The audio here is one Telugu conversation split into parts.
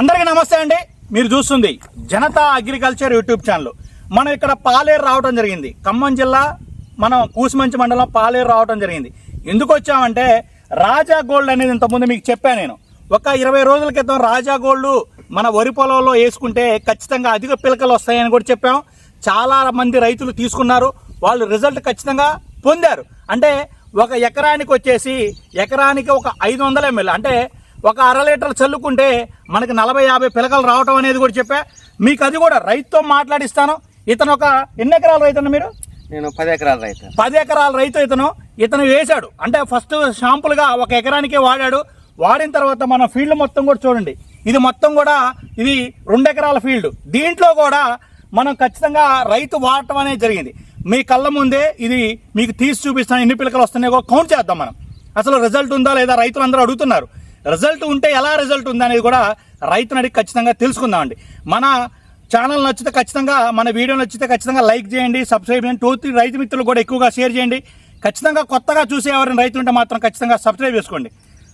అందరికీ నమస్తే అండి. మీరు చూస్తుంది జనతా అగ్రికల్చర్ యూట్యూబ్ ఛానల్. మనం ఇక్కడ పాలేరు రావడం జరిగింది. ఖమ్మం జిల్లా మనం కూసుమంచి మండలం పాలేరు రావడం జరిగింది. ఎందుకు వచ్చామంటే రాజా గోల్డ్ అనేది ఇంతకుముందు మీకు చెప్పాను నేను. ఒక ఇరవై రోజుల క్రితం రాజా గోల్డ్ మన వరి పొలంలో వేసుకుంటే ఖచ్చితంగా అధిక పిలకలు వస్తాయని కూడా చెప్పాం. చాలా మంది రైతులు తీసుకున్నారు. వాళ్ళు రిజల్ట్ ఖచ్చితంగా పొందారు. అంటే ఒక ఎకరానికి వచ్చేసి ఎకరానికి ఒక ఐదు వందల ఎంఎల్ అంటే ఒక అర లీటర్ చల్లుకుంటే మనకి నలభై యాభై పిలకలు రావటం అనేది కూడా చెప్పా. మీకు అది కూడా రైతుతో మాట్లాడిస్తాను. ఇతను ఒక ఎన్ని ఎకరాల రైతు మీరు? నేను పది ఎకరాల రైతు. పది ఎకరాల రైతు ఇతను. ఇతను వేశాడు. అంటే ఫస్ట్ షాంపుల్గా ఒక ఎకరానికే వాడాడు. వాడిన తర్వాత మన ఫీల్డ్ మొత్తం కూడా చూడండి. ఇది మొత్తం కూడా ఇది రెండు ఎకరాల ఫీల్డ్. దీంట్లో కూడా మనం ఖచ్చితంగా రైతు వాడటం అనేది జరిగింది. మీ కళ్ళ ముందే ఇది మీకు తీసి చూపిస్తాను. ఎన్ని పిలకలు వస్తున్నాయో కౌంట్ చేద్దాం మనం. అసలు రిజల్ట్ ఉందా లేదా రైతులు అందరూ అడుగుతున్నారు. రిజల్ట్ ఉంటే ఎలా రిజల్ట్ ఉందా అనేది కూడా రైతుని అడిగి ఖచ్చితంగా తెలుసుకుందామండి. మన ఛానల్ నచ్చితే ఖచ్చితంగా మన వీడియో నచ్చితే ఖచ్చితంగా లైక్ చేయండి సబ్స్క్రైబ్ చేయండి. టూ రైతు మిత్రులు కూడా ఎక్కువగా షేర్ చేయండి. ఖచ్చితంగా కొత్తగా చూసే ఎవరైనా రైతు ఉంటే మాత్రం ఖచ్చితంగా సబ్స్క్రైబ్ చేసుకోండి.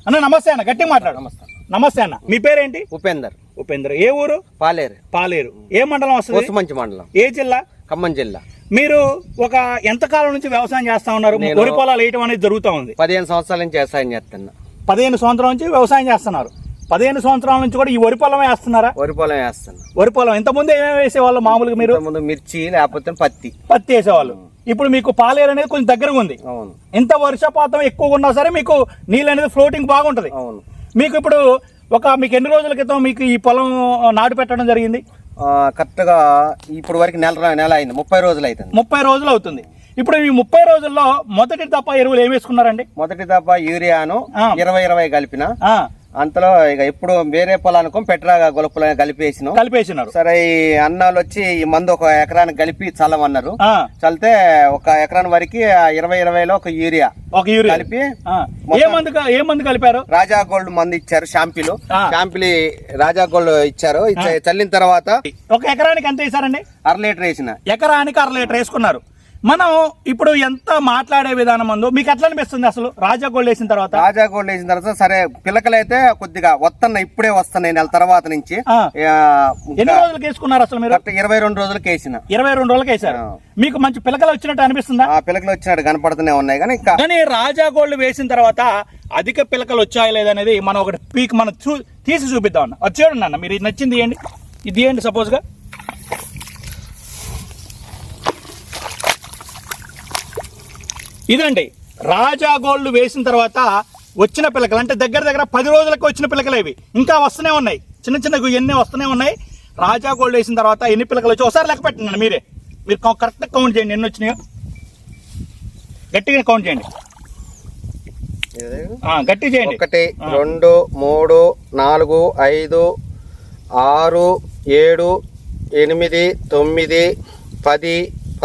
అన్న నమస్తే అన్న గట్టిగా మాట్లాడు. నమస్తే. నమస్తే అన్న మీ పేరేంటి? ఉపేందర్. ఉపేంద్ర. ఏ ఊరు? పాలేరు. పాలేరు. ఏ మండలం వస్తుంది? కోసుమంచి మండలం. ఏ జిల్లా? ఖమ్మం జిల్లా. మీరు ఒక ఎంత కాలం నుంచి వ్యవసాయం చేస్తా ఉన్నారు? నేను- వరి పొలాలు వేయటం అనేది జరుగుతూ ఉంది. పదిహేను సంవత్సరాల నుంచి వ్యవసాయం చేస్తున్నా. పదిహేను సంవత్సరాల నుంచి వ్యవసాయం చేస్తున్నారు. పదిహేను సంవత్సరాల నుంచి కూడా ఈ వరి పొలం వేస్తున్నారా? వరి పొలం వేస్తున్నా. వరి పొలం. ఇంతకుముందు ఏమేమి వేసేవాళ్ళు మామూలుగా మీరు? ముందు మిర్చి లేకపోతే పత్తి. పత్తి వేసేవాళ్ళు. ఇప్పుడు మీకు పాలేరు అనేది కొంచెం దగ్గరగా ఉంది. ఎంత వర్షపాతం ఎక్కువగా ఉన్నా సరే మీకు నీళ్ళు అనేది ఫ్లోటింగ్ బాగుంటది. మీకు ఇప్పుడు ఒక మీకు ఎన్ని రోజుల క్రితం మీకు ఈ పొలం నాటు పెట్టడం జరిగింది? కరెక్ట్గా ఇప్పుడు వరకు నెల నెల అయింది. ముప్పై రోజులు అవుతుంది ముప్పై రోజులు అవుతుంది. ఇప్పుడు ఈ ముప్పై రోజుల్లో మొదటి తప్ప ఎరువులు ఏమి వేసుకున్నారండి? మొదటి దప్ప యూరియాను. ఇరవై ఇరవై కలిపిన. అంతలో ఇక ఇప్పుడు వేరే పొలానికి పెట్రా గొలుపుల కలిపేసిన కలిపేసినారు. సరే ఈ అన్నాలు వచ్చి ఈ మందు ఒక ఎకరానికి కలిపి చల్లమన్నారు. చల్లితే ఒక ఎకరాని వరకు ఇరవై ఇరవైలో ఒక యూరియా ఒక యూరియా. కలిపి ఏ మందు ఏ మందు కలిపారు? రాజా గోల్డ్ మందు ఇచ్చారు షాంపిలు. షాంపిలి రాజా గోల్డ్ ఇచ్చారు. ఇచ్చ- చల్లిన తర్వాత ఒక ఎకరానికి ఎంత వేసారండి అర లీటర్ వేసిన. ఎకరానికి అర లీటర్ వేసుకున్నారు. మనం ఇప్పుడు ఎంత మాట్లాడే విధానం మందు మీకు ఎట్లా అనిపిస్తుంది అసలు? రాజా గోల్డ్ వేసిన తర్వాత? రాజా గోల్డ్ వేసిన తర్వాత సరే పిల్లకలైతే కొద్దిగా వస్తున్నాయి ఇప్పుడే వస్తున్నాయి నెల తర్వాత నుంచి ఎన్ని రోజులకి వేసుకున్నారు అసలు మీరు? ఇరవై రెండు రోజులకి వేసిన. ఇరవై రెండు రోజులకి వేసారు ఆ. మీకు మంచి పిలకలు వచ్చినట్టు అనిపిస్తుందా? ఆ పిల్లకలు వచ్చినట్టు కనపడుతూనే ఉన్నాయి కానీ కానీ రాజా గోల్డ్ వేసిన తర్వాత అధిక పిలకలు వచ్చాయి లేదనేది మనం ఒకటి పీక్ మనం తీసి చూపిద్దాం అన్న. చూడండి అన్న మీరు ఇది నచ్చింది ఇవ్వండి ఇది ఇవ్వండి సపోజ్గా ఇదండి రాజా గోల్డ్ వేసిన తర్వాత వచ్చిన పిలకలు అంటే దగ్గర దగ్గర పది రోజులకు వచ్చిన పిలకలు ఇవి. ఇంకా వస్తూనే ఉన్నాయి. చిన్న చిన్న ఎన్ని వస్తూనే ఉన్నాయి. రాజా గోల్డ్ వేసిన తర్వాత ఎన్ని పిలకలు వచ్చి ఒకసారి లెక్క పెట్టండి మీరే. మీరు కరెక్ట్ కౌంట్ చేయండి ఎన్ని వచ్చినాయో. గట్టిగా కౌంట్ చేయండి. గట్టి చేయండి. ఒకటి. రెండు మూడు నాలుగు ఐదు ఆరు ఏడు ఎనిమిది తొమ్మిది పది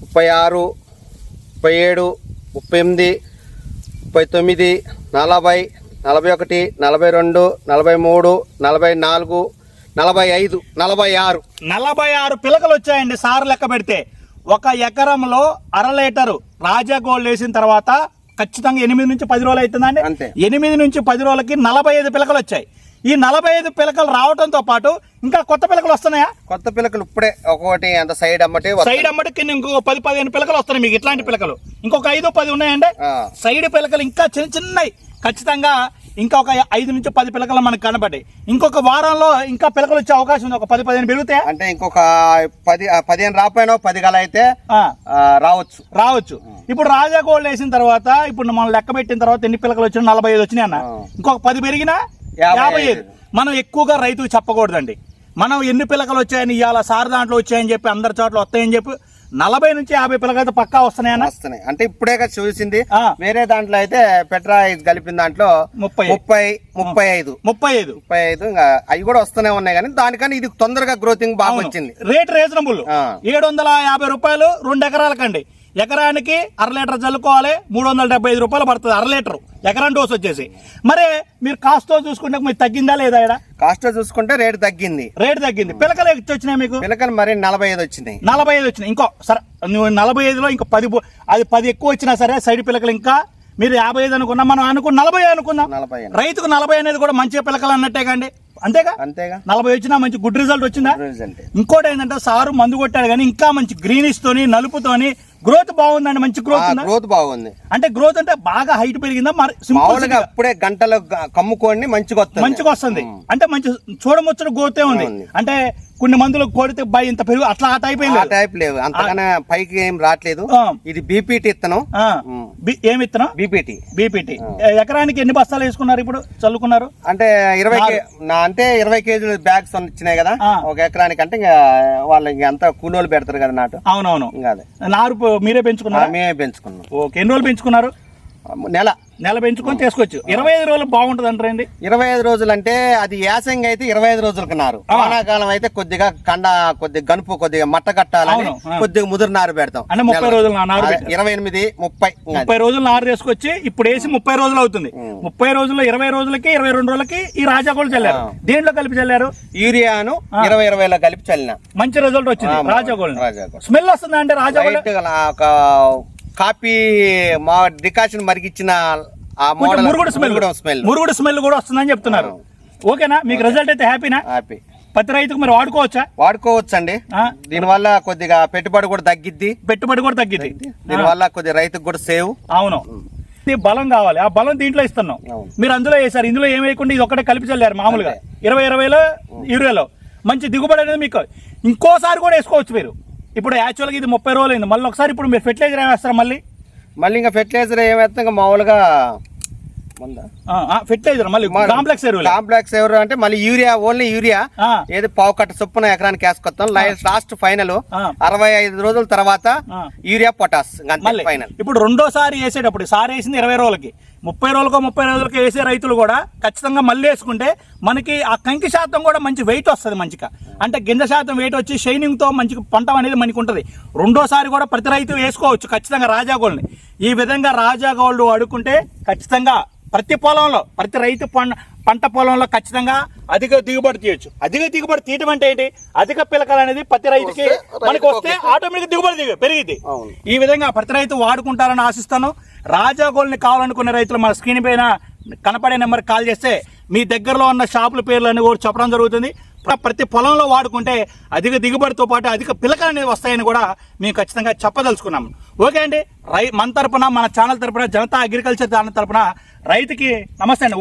ముప్పై ఆరు ముప్పై ఏడు ముప్పై ఎనిమిది ముప్పై తొమ్మిది నలభై నలభై ఒకటి నలభై రెండు నలభై మూడు నలభై నాలుగు నలభై ఐదు నలభై ఆరు. నలభై ఆరు పిలకలు వచ్చాయండి సార్ లెక్క పెడితే. ఒక ఎకరంలో అర లీటరు రాజా గోల్డ్ వేసిన తర్వాత ఖచ్చితంగా ఎనిమిది నుంచి పది రోజులు అవుతుందండి. అంతే. ఎనిమిది నుంచి పది రోజులకి నలభై ఐదు పిలకలు వచ్చాయి ఈ నలభై ఐదు పిలకలు రావడంతో పాటు ఇంకా కొత్త పిలకలు వస్తున్నాయా? కొత్త పిల్లకలు ఇప్పుడే ఒక్కొక్కటి అంత సైడ్ అమ్మటి. సైడ్ అమ్మటి కింద ఇంకొక పది పదిహేను పిలకలు వస్తున్నాయి మీకు ఇట్లాంటి పిలకలు. ఇంకొక ఐదు పది ఉన్నాయండి. సైడ్ పిలకలు ఇంకా చిన్న చిన్నవి. ఖచ్చితంగా ఇంకా ఒక ఐదు నుంచి పది పిలకలు మనకు కనబడ్డాయి. ఇంకొక వారంలో ఇంకా పిలకలు వచ్చే అవకాశం ఉంది. ఒక పది పదిహేను పెరుగుతాయా? అంటే ఇంకొక పది పదిహేను రాపోయినా పది గల అయితే రావచ్చు. రావచ్చు. ఇప్పుడు రాజా గోల్డ్ వేసిన తర్వాత ఇప్పుడు మనం లెక్క పెట్టిన తర్వాత ఎన్ని పిలకలు వచ్చినా నలభై ఐదు వచ్చినాయి అన్న. ఇంకొక పది పెరిగినా యాభై ఐదు. మనం ఎక్కువగా రైతుకు చెప్పకూడదండి. మనం ఎన్ని పిలకలు వచ్చాయని ఇవాళ సార్ దాంట్లో వచ్చాయని చెప్పి అందరి చోట్ల వస్తాయని చెప్పి నలభై నుంచి యాభై పిల్లకైతే పక్కా వస్తున్నాయన్న? వస్తున్నాయి. అంటే ఇప్పుడే కదా చూసింది. వేరే దాంట్లో అయితే పెట్రా కలిపిన దాంట్లో ముప్పై. ముప్పై ముప్పై ఐదు. ముప్పై ఐదు. ముప్పై ఐదు ఇంకా అవి కూడా వస్తూనే ఉన్నాయి కానీ దానికన్నా ఇది తొందరగా గ్రోతింగ్ బాగా వచ్చింది. Rate reasonable. ఏడు వందల యాభై రూపాయలు రెండు ఎకరాలకండి. ఎకరానికి అర లీటర్ చల్లుకోవాలి మూడు వందల డెబ్బై ఐదు రూపాయలు పడుతుంది అర లీటర్. ఎకరం డోస్ వచ్చేసి. మరి మీరు కాస్ట్తో చూసుకుంటే మీరు తగ్గిందా లేదా ఇక్కడ కాస్ట్ చూసుకుంటే రేటు తగ్గింది. రేట్ తగ్గింది. పిలకలు ఎక్కి వచ్చినాయి మీకు? పిల్లకలు మరి నలభై ఐదు వచ్చినాయి. నలభై ఐదు వచ్చినాయి. ఇంకో సరే నువ్వు నలభై ఐదులో ఇంకో పది అది పది ఎక్కువ వచ్చినా సరే సైడ్ పిలకలు ఇంకా మీరు యాభై ఐదు అనుకున్నా మనం అనుకున్న నలభై అనుకుందాం. నలభై. రైతుకు నలభై అనేది కూడా మంచి పిలకలు అన్నట్టే కండి. అంతేగా? అంతేగా. నలభై వచ్చినా మంచి గుడ్ రిజల్ట్ వచ్చిందా? ఇంకోటి ఏంటంటే సారు మందు కొట్టాడు కానీ ఇంకా మంచి గ్రీనిష్ తోని నలుపుతోని గ్రోత్ బాగుందండి మంచి గ్రోత్ ఉందా? గ్రోత్ బాగుంది. అంటే గ్రోత్ అంటే బాగా హైట్ పెరిగిందా? మరి సింపుల్ అప్పుడే గంటలు కమ్ముకొని మంచిగా వస్తుంది. మంచిగా వస్తుంది. అంటే మంచి చూడముచ్చట గ్రోతే ఉంది. అంటే కొన్ని మందులు కొడితే బై ఇంత పెరుగు అట్లా ఆ టైప్ ఆ టైప్ లేవు. అంతకన్నా పైకి ఏం రావట్లేదు. ఇది బీపీటీ ఇత్తనం. ఏమి ఇత్తనం? బీపీటీ బీపీటీ ఎకరానికి ఎన్ని బస్తాలు వేసుకున్నారు ఇప్పుడు? చల్లుకున్నారు? అంటే ఇరవై కే- నా అంటే ఇరవై కేజీలు బ్యాగ్స్ వచ్చినాయి కదా. ఒక ఎకరానికి అంటే ఇంకా వాళ్ళు ఇంకా అంతా కూలోళ్ళు పెడతారు కదా నాటు. అవునవును. ఇంకా అదే. నారు మీరే పెంచుకున్నారా? మేమే పెంచుకున్నాం. ఓకే ఎన్ని రోజులు పెంచుకున్నారు? నెల. నెల పెంచుకొని తీసుకోవచ్చు ఇరవై ఐదు రోజులు బాగుంటుంది అంటారండి ఇరవై ఐదు రోజులు అంటే అది యాసంగి అయితే ఇరవై ఐదు రోజులకు నారు. వానాకాలం అయితే కొద్దిగా కండ కొద్దిగా గనుపు కొద్దిగా మట్ట కట్టాలని. కొద్దిగా ముదురు నారు పెడతాం. అంటే ముప్పై. రోజులు నారు. ఇరవై ఎనిమిది ముప్పై. ముప్పై రోజులు నారు తీసుకొచ్చి ఇప్పుడు వేసి ముప్పై రోజులు అవుతుంది. ముప్పై రోజుల్లో ఇరవై రోజులకి ఇరవై రెండు రోజులకి ఈ రాజాగోళ్ళు చల్లారు. దేంట్లో కలిపి చల్లారు? యూరియాను ఇరవై ఇరవైలో కలిపి చల్లిన. మంచి రిజల్ట్ వచ్చింది. రాజాగోళ్ళు రాజాగోల్డ్. స్మెల్ వస్తుందా అంటే గా ఒక కాపీ మా డికాషన్ మరిగిచ్చిన ఆ మోడల్ మురుగుడు స్మెల్ స్మెల్ మురుగుడు స్మెల్ కూడా వస్తుందని చెప్తున్నారు. ఓకేనా? మీకు రిజల్ట్ అయితే హ్యాపీనా హ్యాపీ ప్రతి రైతుకు మీరు వాడుకోవచ్చా? వాడుకోవచ్చండి. ఆ? దీనివల్ల కొద్దిగా పెట్టుబడి కూడా తగ్గిద్ది. పెట్టుబడి కూడా తగ్గింది దీనివల్ల కొద్దిగా రైతుకు కూడా సేవ్. అవును. బలం కావాలి. ఆ బలం దీంట్లో ఇస్తున్నాం. మీరు అందులో వేసారు ఇందులో ఏం వేయకుండా ఇది ఒకటే కలిపి చల్లారు మామూలుగా. ఇరవై ఇరవైలో యూరియాలో. మంచి దిగుబడి అనేది మీకు ఇంకోసారి కూడా వేసుకోవచ్చు మీరు. ఇప్పుడు యాక్చువల్గా ఇది ముప్పై రోజులు అయింది మళ్ళీ ఒకసారి ఇప్పుడు మీరు ఫెర్టిలైజర్ ఏమేస్తారు మళ్ళీ? మళ్ళీ ఇంకా ఫెర్టిలైజర్ ఏమైతే ఇంకా మామూలుగా ఫెర్టిలైజర్ మళ్ళీ కాంప్లెక్స్ ఎరువులు కాంప్లెక్స్ ఎవరు అంటే మళ్ళీ యూరియా ఓన్లీ యూరియా. ఏది పావు కట్ట చొప్పున ఎకరానికి వేసుకొస్తాం. Last final. అరవై ఐదు రోజుల తర్వాత. Urea potash. ఫైనల్. ఇప్పుడు రెండోసారి వేసేటప్పుడు సారి వేసింది ఇరవై రోజులకి. ముప్పై రోజులకో ముప్పై రోజులకి వేసే రైతులు కూడా ఖచ్చితంగా మళ్ళీ వేసుకుంటే మనకి ఆ కంకి శాతం కూడా మంచి వెయిట్ వస్తుంది మంచిగా. అంటే గింజ శాతం వెయిట్ వచ్చి షైనింగ్తో మంచి పంట అనేది మనకి ఉంటుంది. రెండోసారి కూడా ప్రతి రైతు వేసుకోవచ్చు ఖచ్చితంగా రాజాగోల్డ్ని ఈ విధంగా రాజాగోల్డ్ వాడుకుంటే ఖచ్చితంగా ప్రతి పొలంలో ప్రతి రైతు పంట పంట పొలంలో ఖచ్చితంగా అధిక దిగుబడి తీయొచ్చు. అధిక దిగుబడి తీయటం అంటే ఏంటి? అధిక పిలకలు అనేది ప్రతి రైతుకి మనకి వస్తే ఆటోమేటిక్ దిగుబడి దిగు- అవును. ఈ విధంగా ప్రతి రైతు వాడుకుంటారని ఆశిస్తాను. రాజా గోల్డ్ని కావాలనుకునే రైతులు మన స్క్రీన్ పైన కనపడే నెంబర్ కాల్ చేస్తే మీ దగ్గరలో ఉన్న షాపుల పేర్లన్నీ కూడా చెప్పడం జరుగుతుంది. ప్రతి పొలంలో వాడుకుంటే అధిక దిగుబడితో పాటు అధిక పిలకలు అనేవి వస్తాయని కూడా మేము ఖచ్చితంగా చెప్పదలుచుకున్నాం. ఓకే అండి. రై మన తరపున మన ఛానల్ తరపున జనతా అగ్రికల్చర్ ఛానల్ తరపున రైతుకి నమస్తే అండి.